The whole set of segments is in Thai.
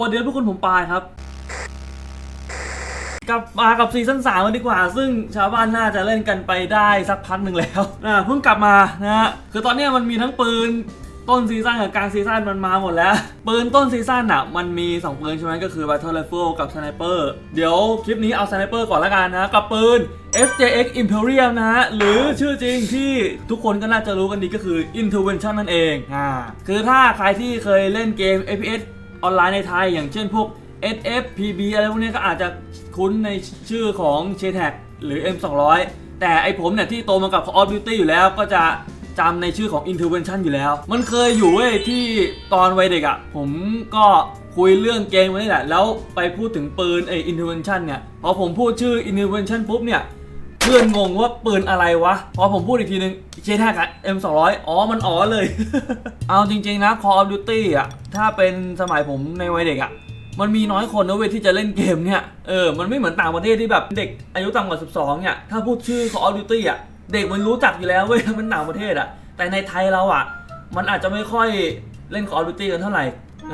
วันเดียวทุกคนผมปายครับ กลับมากับซีซั่นสามันดีกว่า ซึ่งชาวบ้านน่าจะเล่นกันไปได้สักพักหนึ่งแล้วนะเพิ่งกลับมานะฮะคือตอนนี้มันมีทั้งปืนต้นซีซั่นกับกลางซีซั่นมันมาหมดแล้ว ปืนต้นซีซั่นอะมันมี 2 ปืนใช่ไหมก็คือ Battle Rifle กับ Sniper เดี๋ยวคลิปนี้เอา Sniper ก่อนละกันนะ กับปืน FJX Imperium นะฮะ หรือชื่อจริงที่ทุกคนก็น่าจะรู้กันดีก็คือ Intervention นั่นเองอ่าคือถ้าใครที่เคยเล่นเกม FPS ออนไลน์ในไทย อย่างเช่นพวก SF PB อะไรพวกนี้ก็อาจจะคุ้นในชื่อของ c h e t a c หรือ M200 แต่ไอผมเนี่ยที่โตมากับ Call of Duty อยู่แล้วก็จะจำในชื่อของ Intervention อยู่แล้ว มันเคยอยู่เว้ยที่ตอนวัยเด็กอะ่ะ ผมก็คุยเรื่องเกมมานี่แหละ แล้วไปพูดถึงปืนไอ Intervention เนี่ย พอผมพูดชื่อ Intervention ปุ๊บเนี่ย พื่อนงงว่าปืนอะไรวะพอผมพูดอีกทีนึงเชแท็กอะ M200 อ๋อ มันอ๋อเลย เอาจริง ๆ นะ Call of Duty อะถ้าเป็นสมัยผมในวัยเด็กอะมันมีน้อยคนนะเว้ยที่จะเล่นเกมเนี่ย เออ มันไม่เหมือนต่างประเทศที่แบบเด็กอายุต่ำกว่า 12 เนี่ย ถ้าพูดชื่อ Call of Duty อะเด็กมันรู้จักอยู่แล้วเว้ย มันต่างประเทศอะแต่ในไทยเราอะมันอาจจะไม่ค่อยเล่น Call of Duty กันเท่าไหร่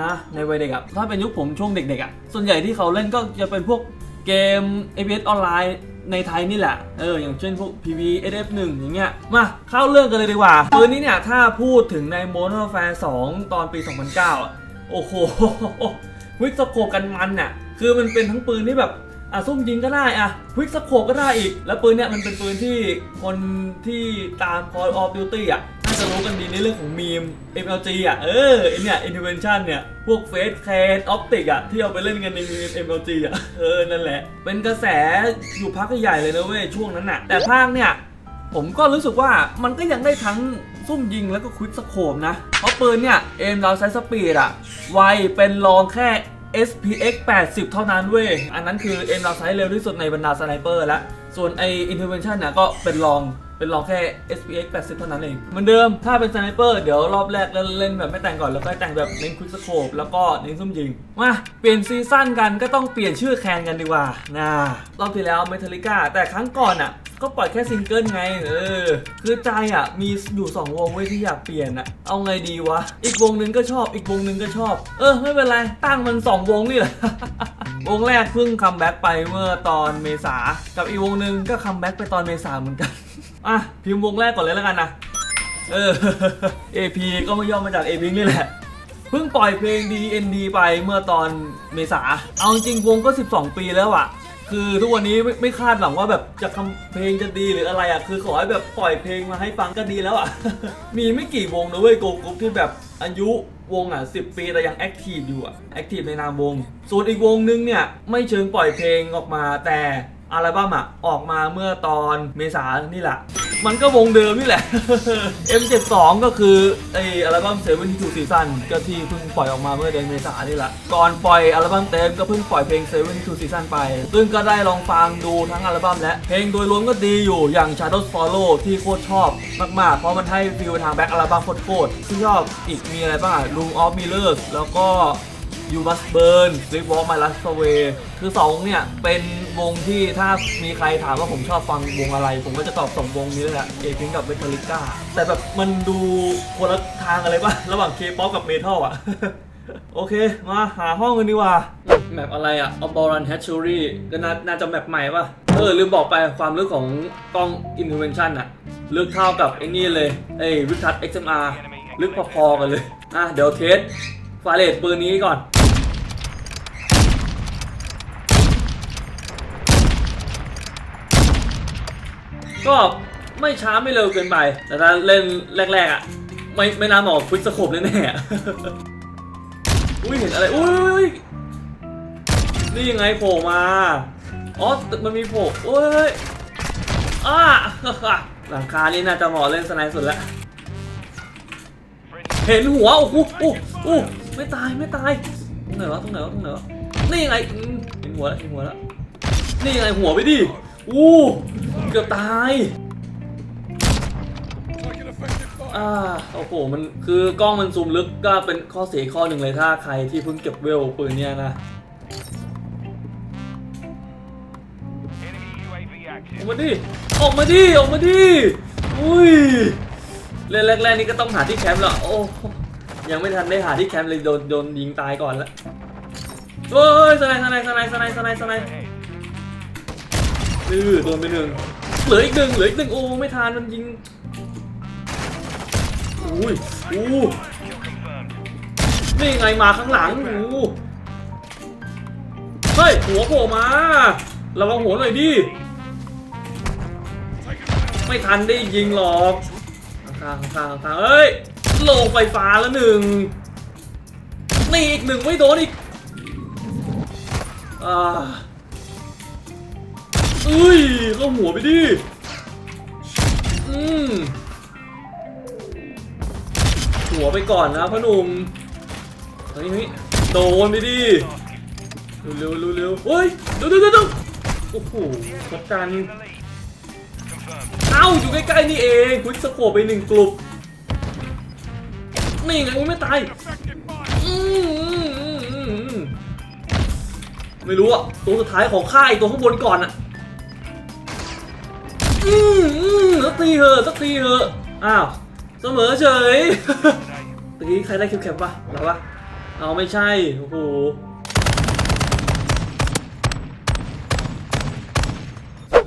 นะ ในวัยเด็กอะถ้าเป็นยุคผมช่วงเด็กๆอะส่วนใหญ่ที่เขาเล่นก็จะเป็นพวกเกม APS ออนไลน์ ในไทยนี่แหละ เออ อย่างเช่นพวก PV SF1 อย่างเงี้ย มาเข้าเรื่องกันเลยดีกว่า ปืนนี้เนี่ย ถ้าพูดถึงใน Modern Warfare 2ตอนปี 2009อะโอ้โห วิกสโคกันมันน่ะ คือมันเป็นทั้งปืนที่แบบอะซุ่มยิงก็ได้อะควิกสโคก็ได้อีก แล้วปืนเนี่ยมันเป็นปืนที่คนที่ตาม Call of Duty อะ จะรู้กันดีในเรื่องของมีม MLG อะ เออไอเนี่ย Intervention เนี่ย พวกเฟสแคนออปติกอะ ที่เอาไปเล่นกันในมีม MLG อะ เออ นั่นแหละ เป็นกระแสอยู่พักใหญ่เลยนะเว้ย ช่วงนั้นน่ะ แต่ภาคเนี่ย ผมก็รู้สึกว่ามันก็ยังได้ทั้งซุ่มยิงแล้วก็ควิกสโคปนะ เพราะปืนเนี่ย เอมเราใช้สปีดอะไวเป็นรองแค่ SPX 80 เท่านั้นเว้ย อันนั้นคือเอมเราใช้เร็วที่สุดในบรรดาสไนเปอร์แล้ว ส่วนไอ intervention เนี่ยก็เป็นรอง เป็นรองแค่ SPX 80 เท่านั้นเอง เหมือนเดิมถ้าเป็นสไนเปอร์เดี๋ยวรอบแรกเล่นแบบไม่แต่งก่อนแล้วก็แต่งแบบเน้นควิกสโคปแล้วก็เน้นซุ่มยิง มาเปลี่ยนซีซั่นกันก็ต้องเปลี่ยนชื่อแคนกันดีกว่านะรอบที่แล้วเมทัลิก้าแต่ครั้งก่อนอะก็ปล่อยแค่ซิงเกิลไง เออ คือใจอะ มีอยู่2วงเว้ยที่อยากเปลี่ยนอะ เอาไงดีวะ อีกวงหนึงก็ชอบ อีกวงหนึงก็ชอบ เออ ไม่เป็นไร ตั้งมัน 2 วงนี่แหละ วงแรกเพิ่งคัมแบ็กไปเมื่อตอนเมษา กับอีกวงหนึงก็คัมแบ็กไปตอนเมษาเหมือนกัน อะพิมพ์วงแรกก่อนเลยแล้วกันนะเออ AP ก็ไม่ย่อมาจาก AP นี่แหละเพิ่งปล่อยเพลง DND ไปเมื่อตอนเมษา เอาจริงวงก็ 12 ปีแล้วอะคือทุกวันนี้ไม่ไม่คาดหวังว่าแบบจะทำเพลงจะดีหรืออะไรอะคือขอให้แบบปล่อยเพลงมาให้ฟังก็ดีแล้วอะมีไม่กี่วงนะเว้ยโกกรุ๊ปที่แบบอายุวงอะ10 ปีแต่ยังแอคทีฟอยู่อะแอคทีฟในนามวง ส่วนอีกวงนึงเนี่ยไม่เชิงปล่อยเพลงออกมาแต่ อัลบั้มอะออกมาเมื่อตอนเมษานี่แหละ มันก็วงเดิมนี่แหละ M72 ก็คือไออัลบั้ม72 Season ก็ที่เพิ่งปล่อยออกมาเมื่อเดือนเมษายนนี่แหละ ก่อนปล่อยอัลบั้มเต็มก็เพิ่งปล่อยเพลง72 Season ไป ซึ่งก็ได้ลองฟังดูทั้งอัลบั้มและ เพลงโดยรวมก็ดีอยู่อย่าง Shadows Follow ที่โคตรชอบมากๆ เพราะมันให้ฟีลทางแบ็คอัลบั้มโคตรๆที่ชอบอีกมีอะไรบ้างอะ Room of Mirrors แล้วก็ You Must Burn Sleepwalk My Last Away คือสองเนี่ย เป็นวงที่ถ้ามีใครถามว่าผมชอบฟังวงอะไร ผมก็จะตอบสองวงนี้แหละเอพิงกับเมทัลิก้าแต่แบบมันดูคนละทางอะไรป่ะระหว่างเคป๊อปกับเมทัลอะ โอเค มาหาห้องกันดีกว่า แมปอะไรอะ a b o r a n Hatchery ก็น่าจะแมปใหม่ป่ะ เออ ลืมบอกไปความลึกของกล้อง Intervention อะลึกเท่ากับไอ้นี่เลยไอ้วิทัศ XMR ลึกพอๆกันเลย อะ เดี๋ยวเทสไฟเลตปืนนี้ก่อน ก็ไม่ช้าไม่เร็วเกินไป แต่ถ้าเล่นแรกๆอะไม่ไม่น่าเหมาะควิสโคปแน่ๆอะอุ้ยเห็นอะไร อุ้ยนี่ยังไงโผล่มา อ๋อ มันมีโผล่โอ้ยอ้าหลังคานี่น่าจะเหมาะเล่นสไนด์สุดล้วเห็นหัว โอ้โหโอ้โหไม่ตายไม่ตายตรงไหนวะตรงไหนวะตรงไหนวะนี่ยังไงเห็นหัวแล้วเห็นหัวแล้วนี่ยังไงหัวไปดิ อู้เกือบตายอ่าโอ้โหมันคือกล้องมันซูมลึกก็เป็นข้อเสียข้อหนึ่งเลยถ้าใครที่เพิ่งเก็บเวลปืนเนี่ยนะออกมาดิออกมาดิออกมาดิอุ้ยเล่นแรกๆนี่ก็ต้องหาที่แคมป์ล้วโอ้ยังไม่ทันได้หาที่แคมป์เลยโดนโดนยิงตายก่อนล้วเฮ้ยสไนด์สไนด์สไนด์สไนด์สไนด์สไน ด์นี่โดนไปหนึ่งเหลืออีกหนึ่งเหลืออีกหนึ่งโอ้ไม่ทันมันยิงอุ้ยอู้นี่ไงมาข้างหลังอู้เฮ้ยหัวโผล่มาระวังหัวหน่อยดิไม่ทันได้ยิงหรอกข้างข้างข้างเอ้ยโลงไฟฟ้าแล้วหนึ่งนี่อีกหนึ่งไม่โดนอีกอ่า อุ้ยเข้าหัวไปดิ อืมหัวไปก่อนนะพ่อหนุ่มเฮ้ยเฮ้ยโดนไปดิเร็วเร็วเร็วเฮ้ยเดี๋ยวเดี๋ยวเดี๋ยวโอ้โหกดกันเอ้าอยู่ใกล้ๆนี่เองควิกสโคปไปหนึ่งกลุ่มนี่ไงอุ้ยไม่ตายอืมอืมอืมอืมไม่รู้อะตัวสุดท้ายของค่ายตัวข้างบนก่อนอะ อืมอืมสักทีเหอะสักทีเหอะอ้าวเสมอเฉย ตะกี้ใครได้คิวแคปปะเราปะเอาไม่ใช่ โอ้โห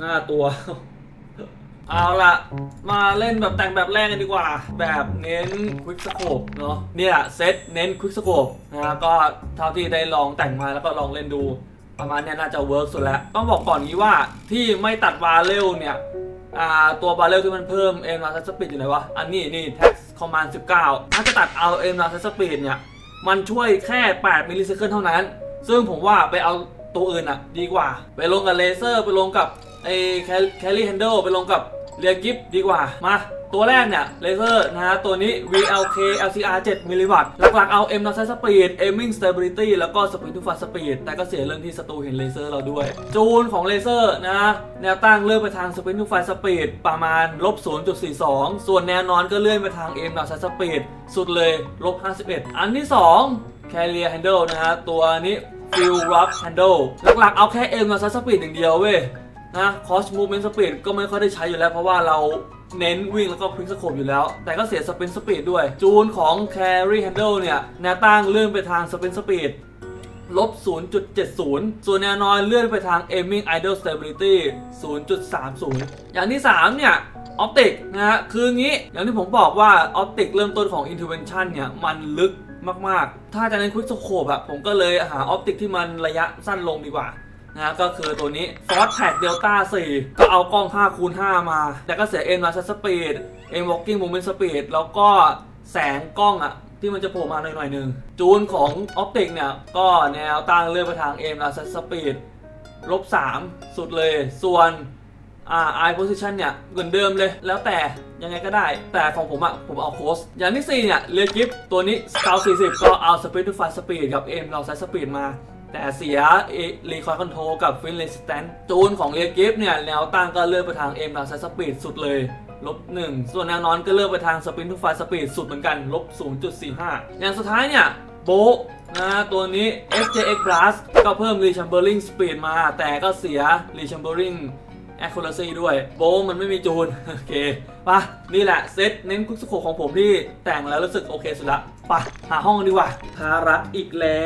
หน้าตัว เอาละมาเล่นแบบแต่งแบบแรกกันดีกว่า แบบเน้นควิกสโคปเนาะเนี่ยเซตเน้นควิกสโคปนะก็เท่าที่ได้ลองแต่งมาแล้วก็ลองเล่นดู ประมาณนี้น่าจะเวิร์กสุดแล้ว ต้องบอกก่อนนี้ว่าที่ไม่ตัดบาเรลเนี่ยตัวบาเรลที่มันเพิ่มเอ็นมาสปีดอยู่ไหนวะ อันนี้นี่ tax command 19 ถ้าจะตัดเอาเอ็นมาสปีดเนี่ย มันช่วยแค่ 8 มิลลิเซคันเท่านั้น ซึ่งผมว่าไปเอาตัวอื่นอะดีกว่า ไปลงกับเลเซอร์ไปลงกับไอ้แคลรี่แฮนเดิลไปลงกับ เรียกิฟดีกว่า มาตัวแรกเนี่ยเลเซอร์นะฮะตัวนี้ VLK LCR 7มิลลิวัตต์หลักๆเอา M เราใช้สปีด Aiming Stability แล้วก็ Speed to Fast Speed แต่ก็เสียเรื่องที่ศัตรูเห็นเลเซอร์เราด้วย จูนของเลเซอร์นะแนวตั้งเลื่อนไปทาง Speed to Fast Speed ประมาณลบ0.42 ส่วนแนวนอนก็เลื่อนไปทาง M เราใช้สปีดสุดเลยลบ51 อันที่ 2 Carrier Handle นะฮะตัวนี้ Fuel Rough Handle หลักๆ เอาแค่ M เราใช้สปีดอย่างเดียวเว้ย นะ Cross Movement Speed ก็ไม่ค่อยได้ใช้อยู่แล้วเพราะว่าเราเน้นวิ่งแล้วก็ควิกสโคปอยู่แล้ว แต่ก็เสีย Sprint Speed ด้วย จูนของ Carry Handle เนี่ยแนวตั้งเลื่อนไปทาง Sprint Speed ลบ 0.70 ส่วนแนวนอนเลื่อนไปทาง Aiming Idle Stability 0.30 อย่างที่ 3 เนี่ยออปติกนะฮะคืองี้อย่างที่ผมบอกว่าออปติกเริ่มต้นของ Intervention เนี่ย มันลึกมาก ๆ ถ้าจะเน้นควิกสโคปอะผมก็เลยหาออปติกที่มันระยะสั้นลงดีกว่า นะก็คือตัวนี้ Force Pack Delta 4ก็เอากล้อง 5 คูณ 5 มาแต่ก็เสีย M Master Speed M Walking Movement Speed แล้วก็แสงกล้องอะที่มันจะโผล่มาหน่อยๆหนึ่งจูนของ Optic เนี่ย ก็แนวตั้งเลื่อนไปทาง M Master Speed ลบ 3 สุดเลย ส่วนอ่า eye position เนี่ยเหมือนเดิมเลย แล้วแต่ยังไงก็ได้ แต่ของผมอะผมเอาโคสอย่างที่ 4 เนี่ย เรียกิฟตัวนี้ Scout 40 ก็เอา Speed to Fast Speed กับ M เราใช้ Speed มา แต่เสียรีคอยคอนโทรกับฟินเลสแตนจูนของเรียกิฟเนี่ยแนวตั้งก็เลื่อนไปทาง M เราใช้สปีดสุดเลยลบ1 ส่วนแนวนอนก็เลื่อนไปทางสปินทูไฟสปีดสุดเหมือนกันลบ0.45 อย่างสุดท้ายเนี่ยโบนะตัวนี้ SJX Blast ก็เพิ่ม Rechambering Speed มา แต่ก็เสีย Rechambering accuracy ด้วย โบมันไม่มีจูน โอเคปะนี่แหละ เซตเน้นคุกสโคของผมที่แต่งแล้วรู้สึกโอเคสุดละปะหาห้องดีกว่าทารักอีกแล้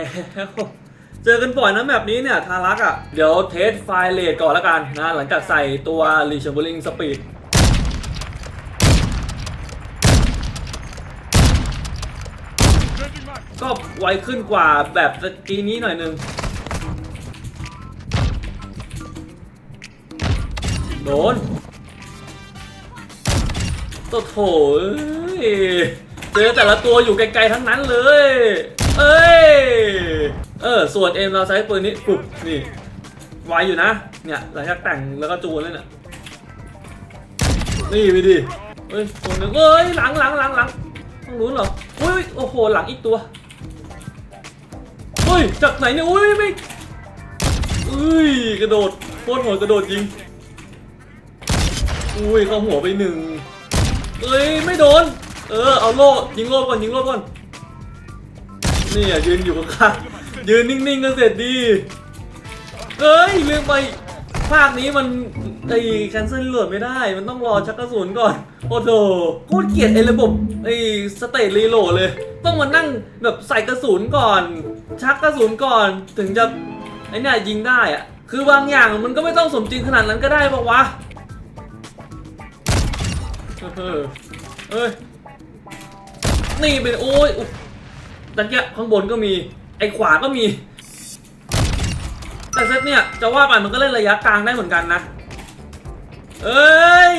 ว เจอกันบ่อยนะแบบนี้เนี่ยทารักอะ่ะ เดี๋ยวเทสไฟเลทก่อนล้วกันนะหลังจากใส่ตัว Rechambering Speed ก็ไวขึ้นกว่าแบบตะกี้นี้หน่อยนึงโดนโตโถเจอแต่ละตัวอยู่ไกลๆทั้งนั้นเลย เอ้ย เออ ส่วนเอ็มเราใช้ปืนนี้ปุ๊บนี่ไวอยู่นะ เนี่ยหลังจากแต่งแล้วก็จูนเลยเนี่ยนี่ไปดิเฮ้ยตัวหนึงเอ้ยหลังหลังหลังหลังต้องรู้นเหรออุ้ยโอ้โหหลังอีกตัวเฮ้ยจากไหนเนี่ยอุ้ยไม่อุ้ยกระโดดโคตรโหดกระโดดยิงอุ้ยเข้าหัวไปหนึ่งเอ้ยไม่โดน เออเอาโล่ยิงโล่ก่อนยิงโล่ก่อนนี่อะยืนอยู่ข้างๆ ยืนนิ่งๆก็เสร็จดี เอ้ยลืมไปภาคนี้มันไอ้แคนเซิลโหลดไม่ได้ มันต้องรอชักกระสุนก่อน โอ้โหโคตรเกลียดไอ้ระบบไอ้สเตตรีโหลดเลย ต้องมานั่งแบบใส่กระสุนก่อน ชักกระสุนก่อนถึงจะไอ้เนี่ยยิงได้อะคือบางอย่างมันก็ไม่ต้องสมจริงขนาดนั้นก็ได้ปะวะเออเอ้ยนี่เป็นโอ้ยอุ๊ยตะเกียบข้างบนก็มี ไอ้ขวาก็มี แต่เซตเนี่ย จะว่าไปมันก็เล่นระยะกลางได้เหมือนกันนะ เอ้ย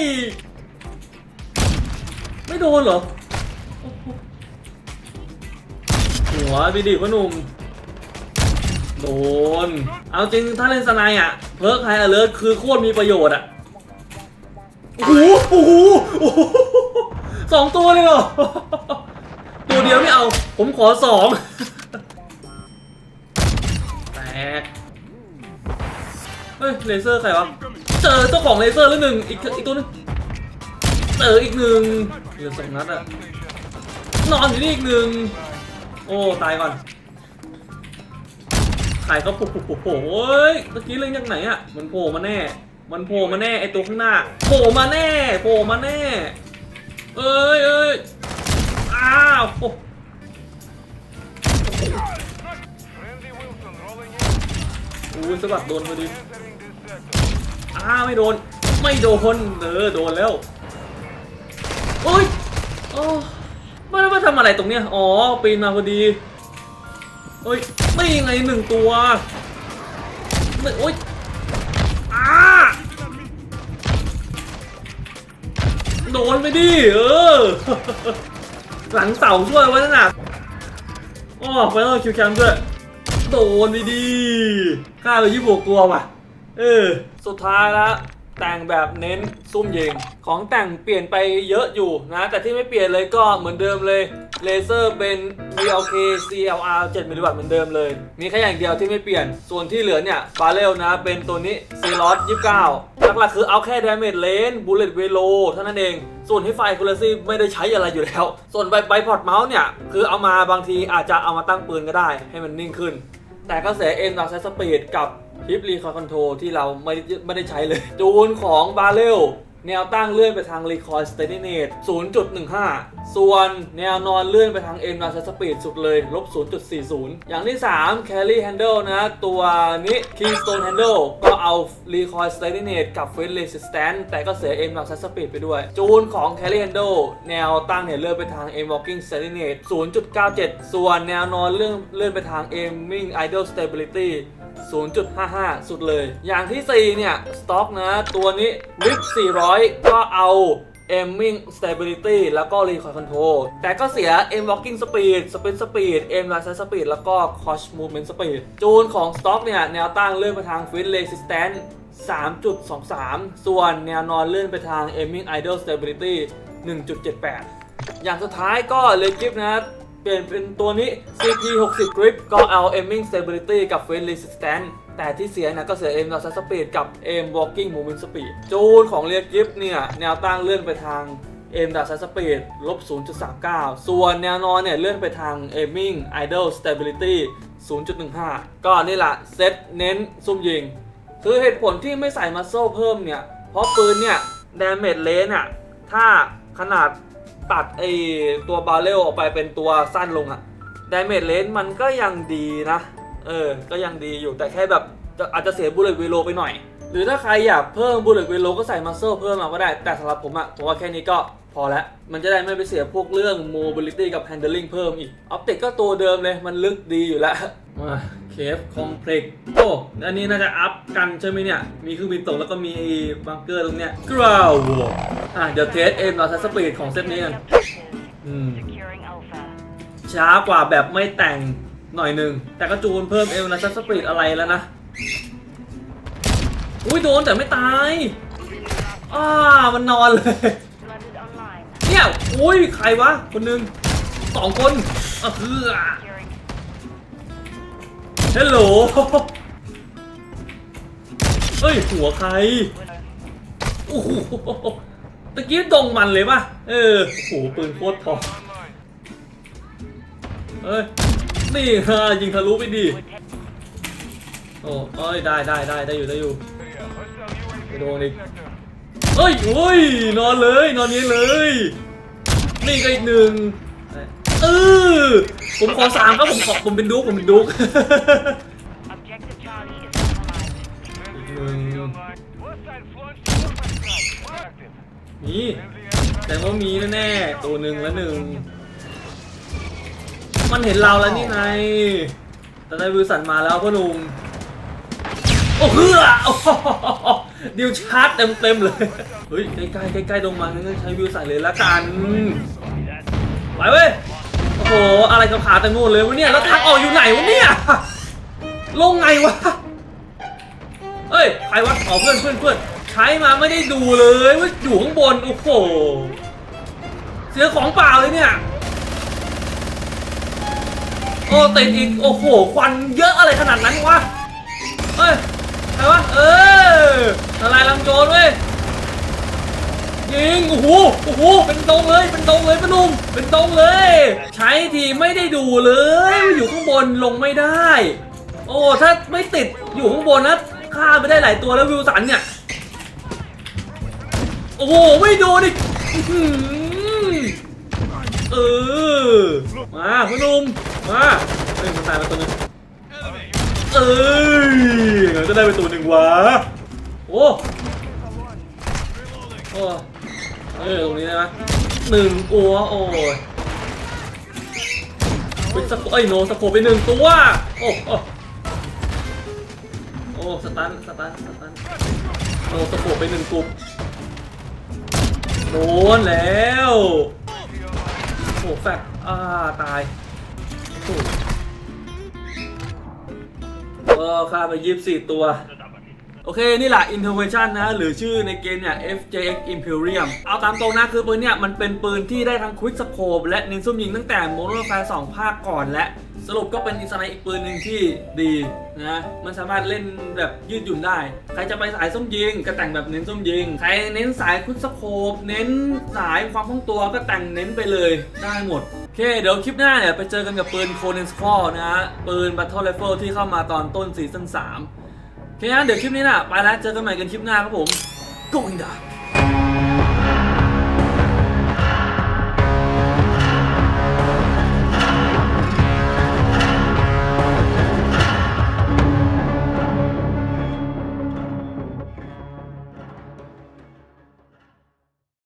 ไม่โดนเหรอ หัวบีดีพ่อหนุ่ม โดน เอาจริงถ้าเล่นสไนอะ เพิร์กไฮอเลิร์คือโคตรมีประโยชน์อะโอ้โหโอ้โหสองตัวเลยเหรอ ตัวเดียวไม่เอา ผมขอสอง ฮ้ยเลเซอร์ใครวะเจอเจ้าของเลเซอร์แล้วหนึ่งอีกอีกตัวหนึงเจออีกหนึ่งเหลือสองนัดอะนอนอยู่นี่อีกหนึ่งโอ้ตายก่อนใครก็โผล่โผล่โผล่โอ้ยเมื่อกี้เรื่องจากไหนอะมันโผล่มาแน่ มันโผล่มาแน่ไอตัวข้างหน้าโผล่มาแน่โผล่มาแน่ เอ้ยเอ้ยอ้าวโอ้ Friendly Wilson rolling in. อู้ยสะบัดโดนพอดี อ้าไม่โดน ไม่โดนเออโดนแล้วโอ้ยโอ้ไม่ได้มาทำอะไรตรงเนี้ยอ๋อปีนมาพอดีเฮ้ยไม่ยังไงหนึ่งตัวหนึ่โอ้ยอ้าโดนไปดิเออหลังเสาช่วยไว้นั่นน่ะอ้อไปแล้วคิวแคมด้วยโดนไปดิฆ่าไปยี่บหกตัวว่ะ เออ สุดท้ายแล้วแต่งแบบเน้นซุ่มยิง ของแต่งเปลี่ยนไปเยอะอยู่นะ แต่ที่ไม่เปลี่ยนเลยก็เหมือนเดิมเลยเลเซอร์เป็น VLK CLR 7มิลลิวัตต์เหมือนเดิมเลย มีแค่อย่างเดียวที่ไม่เปลี่ยน ส่วนที่เหลือเนี่ยบาเรลนะ เป็นตัวนี้ c l o s 29หลักๆคือเอาแค่ damage range bullet velo เท่านั้นเอง ส่วนที่ไฟ accuracy ไม่ได้ใช้อะไรอยู่แล้ว ส่วนใบใบพอร์ตเมาส์เนี่ย คือเอามาบางทีอาจจะเอามาตั้งปืนก็ได้ ให้มันนิ่งขึ้น แต่กระแสเอ็นต่อใช้สปีดกับฮิปรีคอนโทรที่เราไม่ไม่ได้ใช้เลย จูนของบาเรล แนวตั้งเลื่อนไปทางรีคอยสเตติเนต0.15 ส่วนแนวนอนเลื่อนไปทางเอ็นต่อใช้สปีดสุดเลยลบ 0.40 อย่างที่ 3 Carry Handle นะ ตัวนี้ Keystone Handle ก็เอา Recoil Steadiness กับ f r e e Resistance แต่ก็เสีย M ต่อใช้สปีดไปด้วย จูนของ Carry Handle แนวตั้งเนี่ยเลื่อนไปทาง M Walking Steadiness 0.97 ส่วนแนวนอนเลื่อนเลื่อนไปทาง Aiming Idle Stability 0.55 สุดเลย อย่างที่ 4 เนี่ย สต็อกนะ ตัวนี้ WIP 400 ก็เอา Aiming Stability แล้วก็ Recoil Control แต่ก็เสีย Aim Walking Speed Spin Speed Aim Laser Speed แล้วก็ Crouch Movement Speed จูนของสต็อกเนี่ย แนวตั้งเลื่อนไปทาง Fit Resistance 3.23 ส่วนแนวนอนเลื่อนไปทาง Aiming Idle Stability 1.78 อย่างสุดท้ายก็เลยกิฟนะ เปลี่ยนเป็นตัวนี้ CP 60 Grip ก็เอา Aiming Stability กับ Fence Resistance แต่ที่เสียนะก็เสีย Aim Launch Speed กับ Aim Walking Movement Speed จูนของเรียกิฟเนี่ย แนวตั้งเลื่อนไปทาง Aim Dash Speed ลบ 0.39 ส่วนแนวนอนเนี่ยเลื่อนไปทาง Aiming Idle Stability 0.15 ก็นี่แหละเซตเน้นซุ่มยิง คือเหตุผลที่ไม่ใส่มาโซ่เพิ่มเนี่ย เพราะปืนเนี่ย damage range อะถ้าขนาด ตัดไอตัวบาเรลออกไปเป็นตัวสั้นลงอะ damage range มันก็ยังดีนะ เออ ก็ยังดีอยู่แต่แค่แบบอาจจะเสีย bullet velo ไปหน่อย หรือถ้าใครอยากเพิ่ม bullet velo ก็ใส่มาโซ่เพิ่มมาก็ได้ แต่สำหรับผมอะผมว่าแค่นี้ก็พอแล้ว มันจะได้ไม่ไปเสียพวกเรื่อง mobility กับ handling เพิ่มอีก optic ก็ตัวเดิมเลย มันลึกดีอยู่แล้ว เคฟคอมเพล็กซ์โอ้อันนี้น่าจะอัพกันใช่ไหมเนี่ย มีเครื่องบินตกแล้วก็มีบังเกอร์ตรงเนี้ยกราวอะเดี๋ยวเทสเอ็มเราใช้สปีดของเซตนี้กันอืมช้ากว่าแบบไม่แต่งหน่อยหนึ่ง แต่ก็จูนเพิ่มเอลนะชัสปีดอะไรแล้วนะ อุ้ยโดนแต่ไม่ตายอ่ามันนอนเลยเนี่ยอุ้ยใครวะคนหนึ่งสองคนอะคือ ฮัลโหลเฮ้ย หัวใคร โอ้โห ตะกี้ดงมันเลยป่ะ เออ โอ้โห ปืนโคตรพอเอ้ย นี่ฮะยิงทะลุไปดิ โอ้เอ้ย ได้ได้ได้ได้อยู่ได้อยู่ไปโดนอีกเฮ้ยโอ้ย นอนเลย นอนนี้เลย นี่ก็อีกหนึ่ง เออผมขอสามครับผมขอผมเป็นดุ๊กผมเป็นดุ๊กนี่แต่ว่ามีแน่ๆตัวหนึ่งแล้วหนึ่งมันเห็นเราแล้วนี่ไงแต่ได้วิลสันมาแล้วพ่อหนุ่มโอ้เฮือโหดิวชาร์จเต็มเต็มๆเลย เฮ้ย ใกล้ๆใกล้ๆลงมางั้นใช้วิลสันเลยละกัน ไปเว้ย อะไรกับขาแตงโง่เลยวะเนี่ยแล้วทางออกอยู่ไหนวะเนี่ยลงไงวะเอ้ยใครวะอ๋อเพื่อนเพื่อนเพื่อนใช้มาไม่ได้ดูเลยว่าอยู่ข้างบนโอ้โหเสียของเปล่าเลยเนี่ยโอ้ติดอีกโอ้โหควันเยอะอะไรขนาดนั้นวะเฮ้ยใครวะเอออะไรลังโจรเว้ย ยิงโอ้โหโอ้โหเป็นตรงเลยเป็นตรงเลยพนุ่มเป็นตรงเลย ใช้ทีไม่ได้ดูเลยว่อยู่ข้างบนลงไม่ได้ โอ้ถ้าไม่ติดอยู่ข้างบนนะฆ่าไปได้หลายตัวแล้ววิวสันเนี่ยโอ้โหไม่โดนอีกเออมาพนุ่มมาเฮ้ยมันตายมาตัวนึงเอ้ยงั้นจะได้ไปตัวหนึ่งวะโอ้โอ้ เออตรงนี้ได้ไหมหนึ่งตัวโอ้ยเป็นสโคเอ้โนสโคไปหนึ่งตัวโอ้โอ้โอ้สตันสตันสตันโนสโคไปหนึ่งกลุ่มโดนแล้วโอ้แฟกอ่าตายโอ้ก็ฆ่าไปยี่สิบสี่ตัว โอเค นี่แหละ Intervention นะ หรือชื่อในเกมเนี่ย FJX Imperium เอาตามตรงนะคือปืนเนี่ย มันเป็นปืนที่ได้ทั้ง Quick Scope และเน้นซุ่มยิงตั้งแต่ Modern Warfare 2 ภาคก่อนและสรุปก็เป็นอิสไนอีกปืนหนึ่งที่ดีนะ มันสามารถเล่นแบบยืดหยุ่นได้ ใครจะไปสายส้มยิงก็แต่งแบบเน้นส้มยิง ใครเน้นสายคุ i สโคป เน้นสายความคล่องตัวก็แต่งเน้นไปเลยได้หมด โอเค เดี๋ยวคลิปหน้าเนี่ย ไปเจอกันกับปืนโคเนสคอนะฮะ ปืน Battle Rifle ที่เข้ามาตอนต้นซีซั่น3 นี่นะเดี๋ยวคลิปนี้นะไปแล้วเจอกันใหม่กันคลิปหน้าครับผม going dark